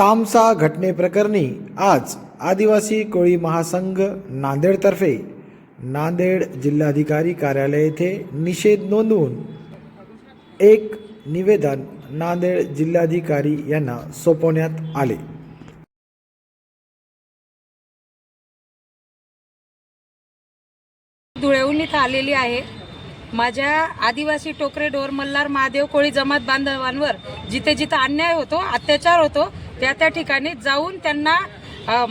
तामसा घटनेप्रकरणी आज आदिवासी कोळी महासंघ नांदेडतर्फे नांदेड जिल्हाधिकारी कार्यालय येथे निषेध नोंदवून एक निवेदन नांदेड जिल्हाधिकारी यांना सोपवण्यात आले. धुळेहून इथं आलेली आहे. माझ्या आदिवासी टोकरे डोर मल्हार महादेव कोळी जमात बांधवांवर जिथे जिथं अन्याय होतो अत्याचार होतो त्या त्या ठिकाणी जाऊन त्यांना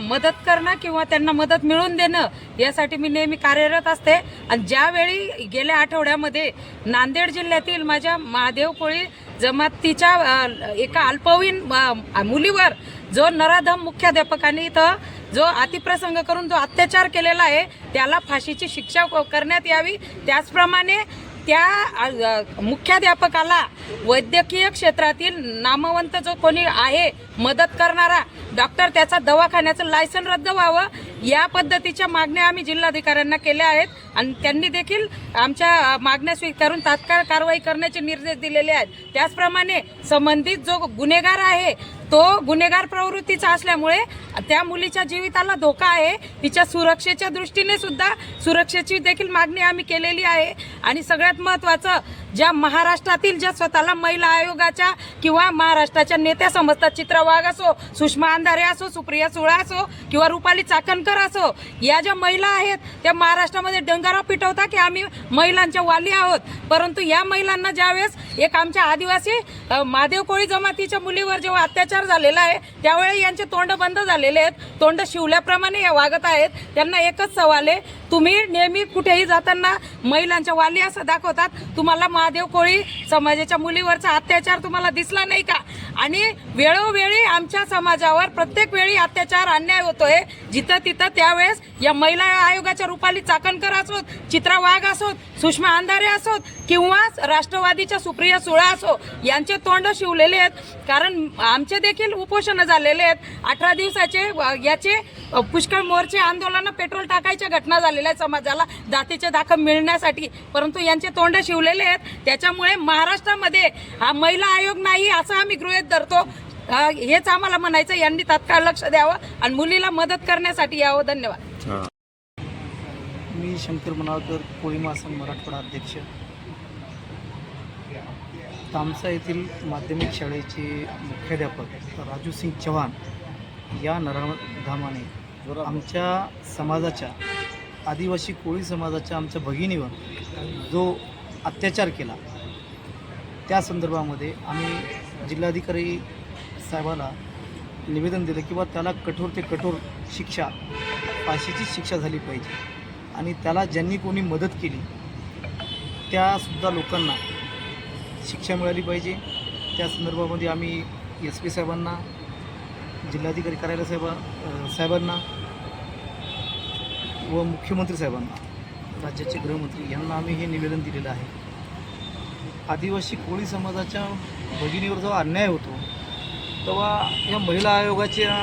मदत करणं किंवा त्यांना मदत मिळवून देणं यासाठी मी नेहमी कार्यरत असते. आणि ज्यावेळी गेल्या आठवड्यामध्ये नांदेड जिल्ह्यातील माझ्या महादेव कोळी जमातीच्या एका अल्पवयीन मुलीवर जो नराधम मुख्याध्यापकाने इथं जो अतिप्रसंग करून जो अत्याचार केलेला आहे त्याला फाशीची शिक्षा क- करण्यात यावी. त्याचप्रमाणे त्या मुख्याध्यापकाला वैद्यकीय क्षेत्रातील नामवंत जो कोणी आहे मदत करणारा डॉक्टर त्याचा दवाखान्याचं लायसन रद्द व्हावं या पद्धतीच्या मागण्या आम्ही जिल्हाधिकाऱ्यांना केल्या आहेत. आणि त्यांनी देखील आमच्या मागण्या स्वीकारून तात्काळ कारवाई करण्याचे निर्देश दिलेले आहेत. त्याचप्रमाणे संबंधित जो गुन्हेगार आहे तो गुन्हेगार प्रवृत्तीचा असल्यामुळे त्या मुलीच्या जीविताला धोका आहे. तिच्या सुरक्षेच्या दृष्टीने सुद्धा सुरक्षेची देखील मागणी आम्ही केलेली आहे. आणि सगळ्यात महत्त्वाचं ज्या महाराष्ट्रातील ज्या स्वतःला महिला आयोगाच्या किंवा महाराष्ट्राच्या नेत्या समजतात चित्रा वाघ असो सुषमा अंधारे असो सुप्रिया सुळा असो किंवा रुपाली चाकणकर असो या ज्या महिला आहेत त्या महाराष्ट्रामध्ये डंगारा पिटवता की आम्ही महिलांच्या वाली आहोत. परंतु या महिलांना ज्यावेळेस एक आमच्या आदिवासी मादेव महादेव कोळी जमातीच्या मुलीवर जेव्हा अत्याचार झालेला आहे. त्यावेळी यांचे तोंड बंद झालेले आहेत. तोंड शिवल्याप्रमाणे वागत आहेत. त्यांना एकच सवाल आहे. तुम्ही नेहमी कुठेही जाताना महिलांच्या वाली असं दाखवतात. तुम्हाला महादेव कोळी समाजाच्या मुलीवरचा अत्याचार तुम्हाला दिसला नाही का? आणि वेळोवेळी आमच्या समाजावर प्रत्येक वेळी अत्याचार अन्याय होतोय. जिथं तिथं त्यावेळेस या महिला आयोगाच्या रूपाली चाकणकर असोत चित्रा वाघ असोत सुषमा अंधारे असोत किंवा राष्ट्रवादीच्या सुप्रिया सुळा असो यांचे तोंड शिवलेले आहेत. कारण आमचे देखील उपोषण झालेले आहेत. अठरा दिवसाचे याचे पुष्कळ मोर्चे आंदोलन पेट्रोल टाकायच्या घटना झालेल्या आहेत समाजाला. जातीचे दाखल मिळण्यासाठी परंतु यांचे तोंड शिवलेले आहेत. त्याच्यामुळे महाराष्ट्रामध्ये हा महिला आयोग नाही असं आम्ही गृहीत धरतो. हेच आम्हाला म्हणायचं यांनी तात्काळ लक्ष द्यावं आणि मुलीला मदत करण्यासाठी यावं. धन्यवाद. मी शंकर मनाळकर कोळी महासंघ मराठवाडा अध्यक्ष. तामसा येथील माध्यमिक शाळेचे मुख्याध्यापक राजू सिंग चव्हाण या नराधामाने आमच्या समाजाच्या आदिवासी कोळी समाजाच्या आमच्या भगिनीवर जो अत्याचार केला त्या संदर्भामध्ये आम्ही जिल्हाधिकारी साहेबाला निवेदन दिलं किंवा त्याला कठोर ते कठोर शिक्षा फाशीची शिक्षा झाली पाहिजे. आणि त्याला ज्यांनी कोणी मदत केली त्यासुद्धा लोकांना शिक्षा मिळाली पाहिजे. त्या संदर्भामध्ये आम्ही एस पी साहेबांना जिल्हाधिकारी कार्यालय साहेबा साहेबांना व मुख्यमंत्री साहेबांना राज्याचे गृहमंत्री यांना आम्ही हे निवेदन दिलेलं आहे. आदिवासी कोळी समाजाच्या भगिनीवर जेव्हा अन्याय होतो तेव्हा या महिला आयोगाच्या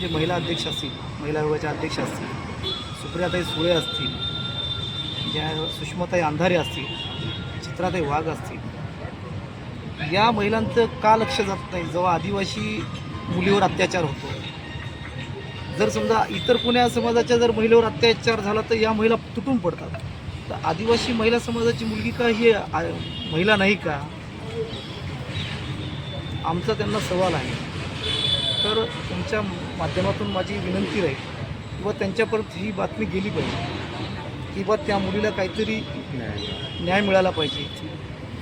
जे महिला अध्यक्ष असतील महिला आयोगाच्या अध्यक्ष असतील सुप्रियाताई सुळे असतील ज्या सुषमाताई अंधारे असतील चित्राताई वाघ असतील या महिलांचं का लक्ष जात नाही? जेव्हा आदिवासी मुलीवर अत्याचार होतो जर समजा इतर कुण्या समाजाच्या जर महिलेवर अत्याचार झाला तर या महिला तुटून पडतात. तर आदिवासी महिला समाजाची मुलगी का ही महिला नाही का? आमचा त्यांना सवाल आहे. तर तुमच्या माध्यमातून माझी विनंती राहील किंवा त्यांच्यापर्यंत ही बातमी गेली पाहिजे. किंवा त्या मुलीला काहीतरी न्याय मिळाला पाहिजे.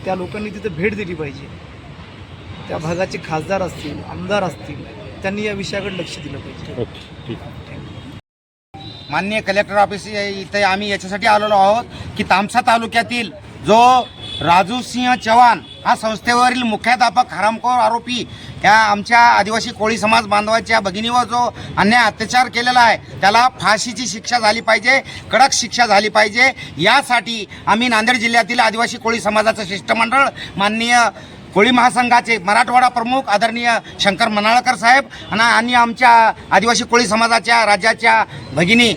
त्या लोकांनी तिथं भेट दिली पाहिजे. त्या भागाचे खासदार असतील आमदार असतील त्यांनी या विषयाकडे लक्ष दिलं पाहिजे. माननीय कलेक्टर ऑफिस इथे आम्ही याच्यासाठी आलेलो आहोत की तामसा तालुक्यातील जो राजू सिंह चव्हाण हा संस्थेवरील मुख्याध्यापक हरामखोर आरोपी या आमच्या आदिवासी कोळी समाज बांधवाच्या भगिनीवर जो अन्याय अत्याचार केलेला आहे त्याला फाशीची शिक्षा झाली पाहिजे कडक शिक्षा झाली पाहिजे. यासाठी आम्ही नांदेड जिल्ह्यातील आदिवासी कोळी समाजाचं शिष्टमंडळ माननीय कोळी महासंघाचे मराठवाडा प्रमुख आदरणीय शंकर मनाळकर साहेब आणि आणि आमच्या आदिवासी कोळी समाजाच्या राज्याच्या भगिनी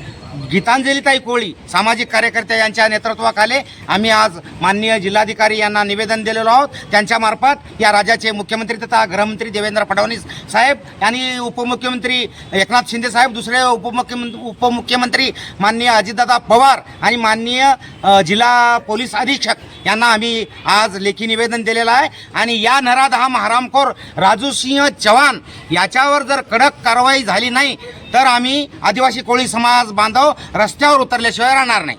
गीतांजलीताई कोळी सामाजिक कार्यकर्त्या यांच्या नेतृत्वाखाली आम्ही आज माननीय जिल्हाधिकारी यांना निवेदन दिलेलो आहोत. त्यांच्यामार्फत या राज्याचे मुख्यमंत्री तथा गृहमंत्री देवेंद्र फडणवीस साहेब आणि उपमुख्यमंत्री एकनाथ शिंदे साहेब दुसरे उपमुख्यमंत्री उपमुख्यमंत्री माननीय अजितदादा पवार आणि माननीय जिल्हा पोलीस अधीक्षक यांना आम्ही आज लेखी निवेदन दिलेलं आहे. आणि या नराधम हरामखोर राजू सिंह चव्हाण याच्यावर जर कडक कारवाई झाली नाही तर आम्ही आदिवासी कोळी समाज बांधव रस्त्यावर उतरल्याशिवाय राहणार नाही.